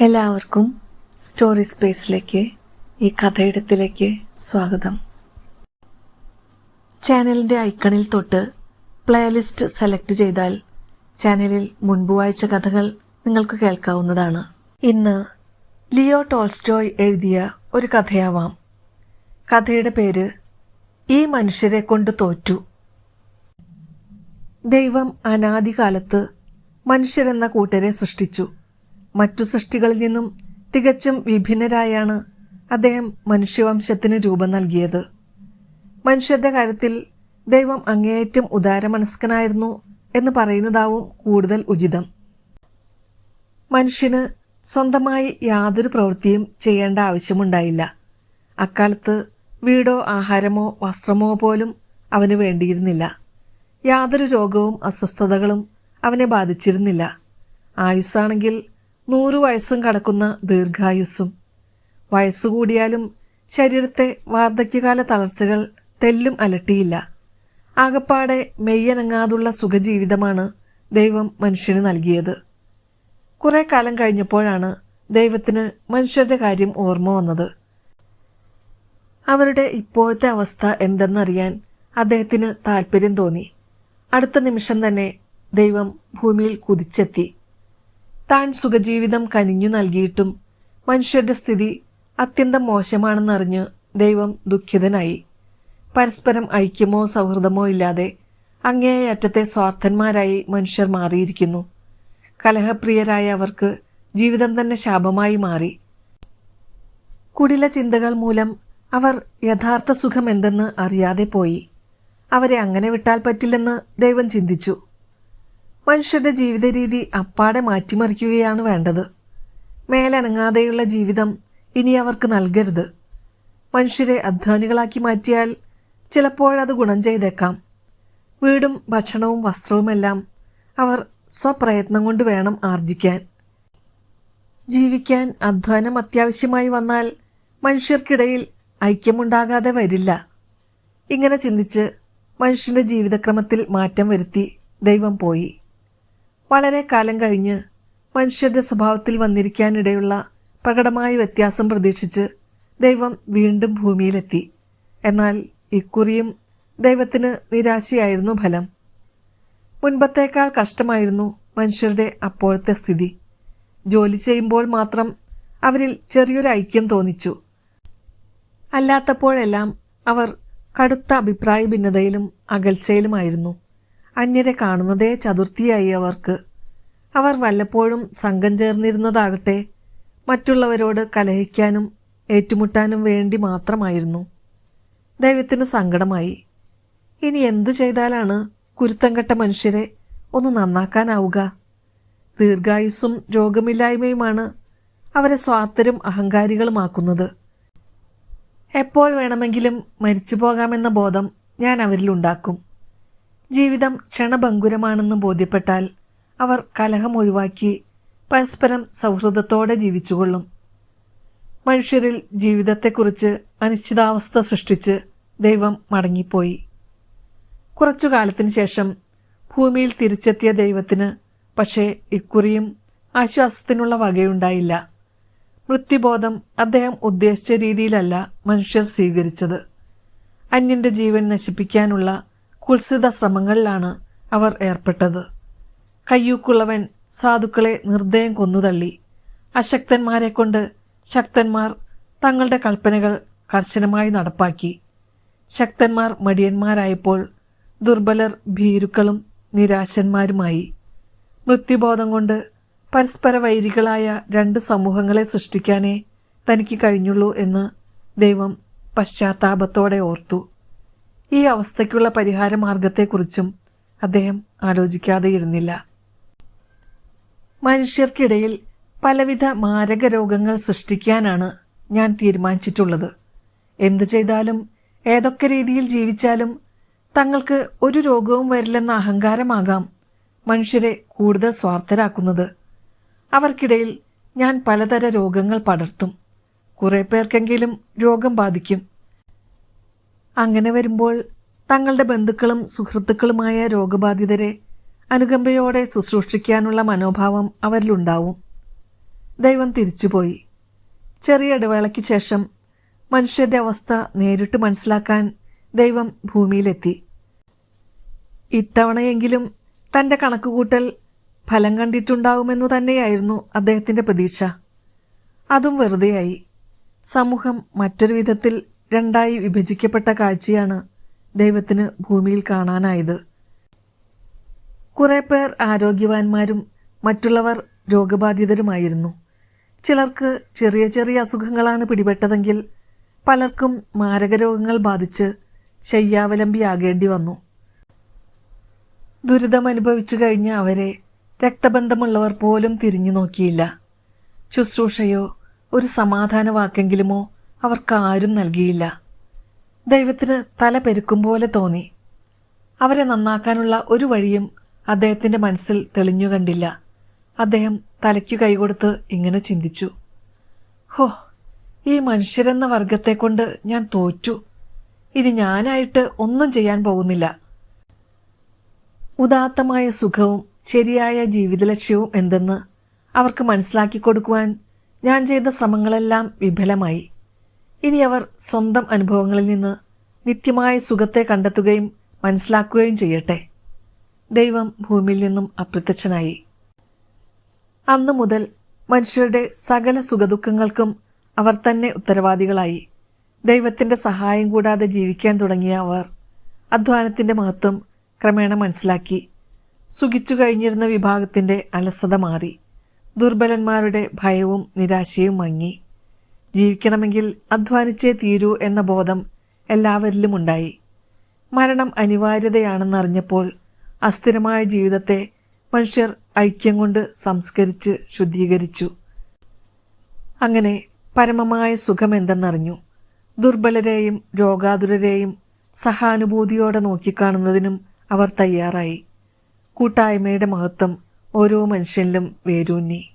എല്ലാവർക്കും സ്റ്റോറി സ്പേസിലേക്ക് ഈ കഥയിടത്തിലേക്ക് സ്വാഗതം. ചാനലിന്റെ ഐക്കണിൽ തൊട്ട് പ്ലേലിസ്റ്റ് സെലക്ട് ചെയ്താൽ ചാനലിൽ മുൻപ് വായിച്ച കഥകൾ നിങ്ങൾക്ക് കേൾക്കാവുന്നതാണ്. ഇന്ന് ലിയോ ടോൾസ്റ്റോയ് എഴുതിയ ഒരു കഥയാവാം. കഥയുടെ പേര് ഈ മനുഷ്യരെ കൊണ്ട് തോറ്റു. ദൈവം അനാദികാലത്ത് മനുഷ്യരെന്ന കൂട്ടരെ സൃഷ്ടിച്ചു. മറ്റു സൃഷ്ടികളിൽ നിന്നും തികച്ചും വിഭിന്നരായാണ് അദ്ദേഹം മനുഷ്യവംശത്തിന് രൂപം നൽകിയത്. മനുഷ്യരുടെ കാര്യത്തിൽ ദൈവം അങ്ങേയറ്റം ഉദാരമനസ്കനായിരുന്നു എന്ന് പറയുന്നതാവും കൂടുതൽ ഉചിതം. മനുഷ്യന് സ്വന്തമായി യാതൊരു പ്രവൃത്തിയും ചെയ്യേണ്ട ആവശ്യമുണ്ടായില്ല. അക്കാലത്ത് വീടോ ആഹാരമോ വസ്ത്രമോ പോലും അവന് വേണ്ടിയിരുന്നില്ല. യാതൊരു രോഗവും അസ്വസ്ഥതകളും അവനെ ബാധിച്ചിരുന്നില്ല. ആയുസ്സാണെങ്കിൽ നൂറു വയസ്സും കടക്കുന്ന ദീർഘായുസ്സും. വയസ്സുകൂടിയാലും ശരീരത്തെ വാർദ്ധക്യകാല തളർച്ചകൾ തെല്ലും അലട്ടിയില്ല. ആകപ്പാടെ മെയ്യനങ്ങാതുള്ള സുഖജീവിതമാണ് ദൈവം മനുഷ്യന് നൽകിയത്. കുറേ കാലം കഴിഞ്ഞപ്പോഴാണ് ദൈവത്തിന് മനുഷ്യരുടെ കാര്യം ഓർമ്മ വന്നത്. അവരുടെ ഇപ്പോഴത്തെ അവസ്ഥ എന്തെന്നറിയാൻ അദ്ദേഹത്തിന് താല്പര്യം തോന്നി. അടുത്ത നിമിഷം തന്നെ ദൈവം ഭൂമിയിൽ കുതിച്ചെത്തി. താൻ സുഖജീവിതം കനിഞ്ഞു നൽകിയിട്ടും മനുഷ്യരുടെ സ്ഥിതി അത്യന്തം മോശമാണെന്നറിഞ്ഞ് ദൈവം ദുഃഖിതനായി. പരസ്പരം ഐക്യമോ സൗഹൃദമോ ഇല്ലാതെ അങ്ങേയറ്റത്തെ സ്വാർത്ഥന്മാരായി മനുഷ്യർ മാറിയിരിക്കുന്നു. കലഹപ്രിയരായ അവർക്ക് ജീവിതം തന്നെ ശാപമായി മാറി. കുടില ചിന്തകൾ മൂലം അവർ യഥാർത്ഥ സുഖം എന്തെന്ന് അറിയാതെ പോയി. അവരെ അങ്ങനെ വിട്ടാൽ പറ്റില്ലെന്ന് ദൈവം ചിന്തിച്ചു. മനുഷ്യരുടെ ജീവിത രീതി അപ്പാടെ മാറ്റിമറിക്കുകയാണ് വേണ്ടത്. മേലനങ്ങാതെയുള്ള ജീവിതം ഇനി അവർക്ക് നൽകരുത്. മനുഷ്യരെ അധ്വാനികളാക്കി മാറ്റിയാൽ ചിലപ്പോഴത് ഗുണം ചെയ്തേക്കാം. വീടും ഭക്ഷണവും വസ്ത്രവുമെല്ലാം അവർ സ്വപ്രയത്നം കൊണ്ട് വേണം ആർജിക്കാൻ. ജീവിക്കാൻ അധ്വാനം അത്യാവശ്യമായി വന്നാൽ മനുഷ്യർക്കിടയിൽ ഐക്യമുണ്ടാകാതെ വരില്ല. ഇങ്ങനെ ചിന്തിച്ച് മനുഷ്യന്റെ ജീവിതക്രമത്തിൽ മാറ്റം വരുത്തി ദൈവം പോയി. വളരെ കാലം കഴിഞ്ഞ് മനുഷ്യരുടെ സ്വഭാവത്തിൽ വന്നിരിക്കാനിടയുള്ള പ്രകടമായ വ്യത്യാസം പ്രതീക്ഷിച്ച് ദൈവം വീണ്ടും ഭൂമിയിലെത്തി. എന്നാൽ ഇക്കുറിയും ദൈവത്തിന് നിരാശയായിരുന്നു ഫലം. മുൻപത്തേക്കാൾ കഷ്ടമായിരുന്നു മനുഷ്യരുടെ അപ്പോഴത്തെ സ്ഥിതി. ജോലി ചെയ്യുമ്പോൾ മാത്രം അവരിൽ ചെറിയൊരു ഐക്യം തോന്നിച്ചു. അല്ലാത്തപ്പോഴെല്ലാം അവർ കടുത്ത അഭിപ്രായ ഭിന്നതയിലും അകൽച്ചയിലുമായിരുന്നു. അന്യരെ കാണുന്നതേ ചതുർത്ഥിയായി അവർക്ക്. അവർ വല്ലപ്പോഴും സംഘം ചേർന്നിരുന്നതാകട്ടെ മറ്റുള്ളവരോട് കലഹിക്കാനും ഏറ്റുമുട്ടാനും വേണ്ടി മാത്രമായിരുന്നു. ദൈവത്തിന് സങ്കടമായി. ഇനി എന്തു ചെയ്താലാണ് കുരുത്തംകെട്ട മനുഷ്യരെ ഒന്ന് നന്നാക്കാനാവുക? ദീർഘായുസ്സും രോഗമില്ലായ്മയുമാണ് അവരെ സ്വാർത്ഥരും അഹങ്കാരികളുമാക്കുന്നത്. എപ്പോൾ വേണമെങ്കിലും മരിച്ചു പോകാമെന്ന ബോധം ഞാൻ അവരിലുണ്ടാക്കും. ജീവിതം ക്ഷണഭങ്കുരമാണെന്ന് ബോധ്യപ്പെട്ടാൽ അവർ കലഹം ഒഴിവാക്കി പരസ്പരം സൗഹൃദത്തോടെ ജീവിച്ചുകൊള്ളും. മനുഷ്യരിൽ ജീവിതത്തെക്കുറിച്ച് അനിശ്ചിതാവസ്ഥ സൃഷ്ടിച്ച് ദൈവം മടങ്ങിപ്പോയി. കുറച്ചു കാലത്തിന് ശേഷം ഭൂമിയിൽ തിരിച്ചെത്തിയ ദൈവത്തിന് പക്ഷേ ഇക്കുറിയും ആശ്വാസത്തിനുള്ള വകയുണ്ടായില്ല. മൃത്യുബോധം അദ്ദേഹം ഉദ്ദേശിച്ച രീതിയിലല്ല മനുഷ്യർ സ്വീകരിച്ചത്. അന്യന്റെ ജീവൻ നശിപ്പിക്കാനുള്ള കുത്സിത ശ്രമങ്ങളിലാണ് അവർ ഏർപ്പെട്ടത്. കയ്യൂക്കുള്ളവൻ സാധുക്കളെ നിർദ്ദയം കൊന്നുതള്ളി. അശക്തന്മാരെ കൊണ്ട് ശക്തന്മാർ തങ്ങളുടെ കൽപ്പനകൾ കർശനമായി നടപ്പാക്കി. ശക്തന്മാർ മടിയന്മാരായപ്പോൾ ദുർബലർ ഭീരുക്കളും നിരാശന്മാരുമായി. മൃത്യുബോധം കൊണ്ട് പരസ്പര വൈരികളായ രണ്ട് സമൂഹങ്ങളെ സൃഷ്ടിക്കാനേ തനിക്ക് കഴിഞ്ഞുള്ളൂ എന്ന് ദൈവം പശ്ചാത്താപത്തോടെ ഓർത്തു. ഈ അവസ്ഥയ്ക്കുള്ള പരിഹാര മാർഗത്തെക്കുറിച്ചും അദ്ദേഹം ആലോചിക്കാതെയിരുന്നില്ല. മനുഷ്യർക്കിടയിൽ പലവിധ മാരക രോഗങ്ങൾ സൃഷ്ടിക്കാനാണ് ഞാൻ തീരുമാനിച്ചിട്ടുള്ളത്. എന്തു ചെയ്താലും ഏതൊക്കെ രീതിയിൽ ജീവിച്ചാലും തങ്ങൾക്ക് ഒരു രോഗവും വരില്ലെന്ന അഹങ്കാരമാകാം മനുഷ്യരെ കൂടുതൽ സ്വാർത്ഥരാക്കുന്നത്. അവർക്കിടയിൽ ഞാൻ പലതര രോഗങ്ങൾ പടർത്തും. കുറേ പേർക്കെങ്കിലും രോഗം ബാധിക്കും. അങ്ങനെ വരുമ്പോൾ തങ്ങളുടെ ബന്ധുക്കളും സുഹൃത്തുക്കളുമായ രോഗബാധിതരെ അനുകമ്പയോടെ ശുശ്രൂഷിക്കാനുള്ള മനോഭാവം അവരിലുണ്ടാവും. ദൈവം തിരിച്ചുപോയി. ചെറിയ ഇടവേളയ്ക്ക് ശേഷം മനുഷ്യരുടെ അവസ്ഥ നേരിട്ട് മനസ്സിലാക്കാൻ ദൈവം ഭൂമിയിലെത്തി. ഇത്തവണയെങ്കിലും തന്റെ കണക്കുകൂട്ടൽ ഫലം കണ്ടിട്ടുണ്ടാവുമെന്നു തന്നെയായിരുന്നു അദ്ദേഹത്തിന്റെ പ്രതീക്ഷ. അതും വെറുതെയായി. സമൂഹം മറ്റൊരു വിധത്തിൽ രണ്ടായി വിഭജിക്കപ്പെട്ട കാഴ്ചയാണ് ദൈവത്തിന് ഭൂമിയിൽ കാണാനായത്. കുറേ പേർ ആരോഗ്യവാന്മാരും മറ്റുള്ളവർ രോഗബാധിതരുമായിരുന്നു. ചിലർക്ക് ചെറിയ ചെറിയ അസുഖങ്ങളാണ് പിടിപെട്ടതെങ്കിൽ പലർക്കും മാരകരോഗങ്ങൾ ബാധിച്ച് ശയ്യാവലംബിയാകേണ്ടി വന്നു. ദുരിതം അനുഭവിച്ചു കഴിഞ്ഞ അവരെ രക്തബന്ധമുള്ളവർ പോലും തിരിഞ്ഞു നോക്കിയില്ല ശുശ്രൂഷയോ ഒരു സമാധാന വാക്കെങ്കിലുമോ അവർക്കാരും നൽകിയില്ല. ദൈവത്തിന് തല പെരുക്കും പോലെ തോന്നി. അവരെ നന്നാക്കാനുള്ള ഒരു വഴിയും അദ്ദേഹത്തിന്റെ മനസ്സിൽ തെളിഞ്ഞു കണ്ടില്ല. അദ്ദേഹം തലയ്ക്കു കൈകൊടുത്ത് ഇങ്ങനെ ചിന്തിച്ചു. ഹോ ഈ മനുഷ്യരെന്ന വർഗത്തെക്കൊണ്ട് ഞാൻ തോറ്റു. ഇനി ഞാനായിട്ട് ഒന്നും ചെയ്യാൻ പോകുന്നില്ല. ഉദാത്തമായ സുഖവും ശരിയായ ജീവിത ലക്ഷ്യവും എന്തെന്ന് അവർക്ക് മനസ്സിലാക്കി കൊടുക്കുവാൻ ഞാൻ ചെയ്ത ശ്രമങ്ങളെല്ലാം വിഫലമായി. ഇനി അവർ സ്വന്തം അനുഭവങ്ങളിൽ നിന്ന് നിത്യമായ സുഖത്തെ കണ്ടെത്തുകയും മനസ്സിലാക്കുകയും ചെയ്യട്ടെ. ദൈവം ഭൂമിയിൽ നിന്നും അപ്രത്യക്ഷനായി. അന്നു മുതൽ മനുഷ്യരുടെ സകല സുഖദുഃഖങ്ങൾക്കും അവർ തന്നെ ഉത്തരവാദികളായി. ദൈവത്തിന്റെ സഹായം കൂടാതെ ജീവിക്കാൻ തുടങ്ങിയ അവർ അധ്വാനത്തിന്റെ മഹത്വം ക്രമേണ മനസ്സിലാക്കി. സുഖിച്ചു കഴിഞ്ഞിരുന്ന വിഭാഗത്തിന്റെ അലസത മാറി. ദുർബലന്മാരുടെ ഭയവും നിരാശയും മങ്ങി. ജീവിക്കണമെങ്കിൽ അധ്വാനിച്ചേ തീരൂ എന്ന ബോധം എല്ലാവരിലും ഉണ്ടായി മരണം അനിവാര്യതയാണെന്നറിഞ്ഞപ്പോൾ അസ്ഥിരമായ ജീവിതത്തെ മനുഷ്യർ ഐക്യം കൊണ്ട് സംസ്കരിച്ച് ശുദ്ധീകരിച്ചു. അങ്ങനെ പരമമായ സുഖമെന്തെന്നറിഞ്ഞു. ദുർബലരെയും രോഗാതുരരെയും സഹാനുഭൂതിയോടെ നോക്കിക്കാണുന്നതിനും അവർ തയ്യാറായി. കൂട്ടായ്മയുടെ മഹത്വം ഓരോ മനുഷ്യനിലും വേരൂന്നി.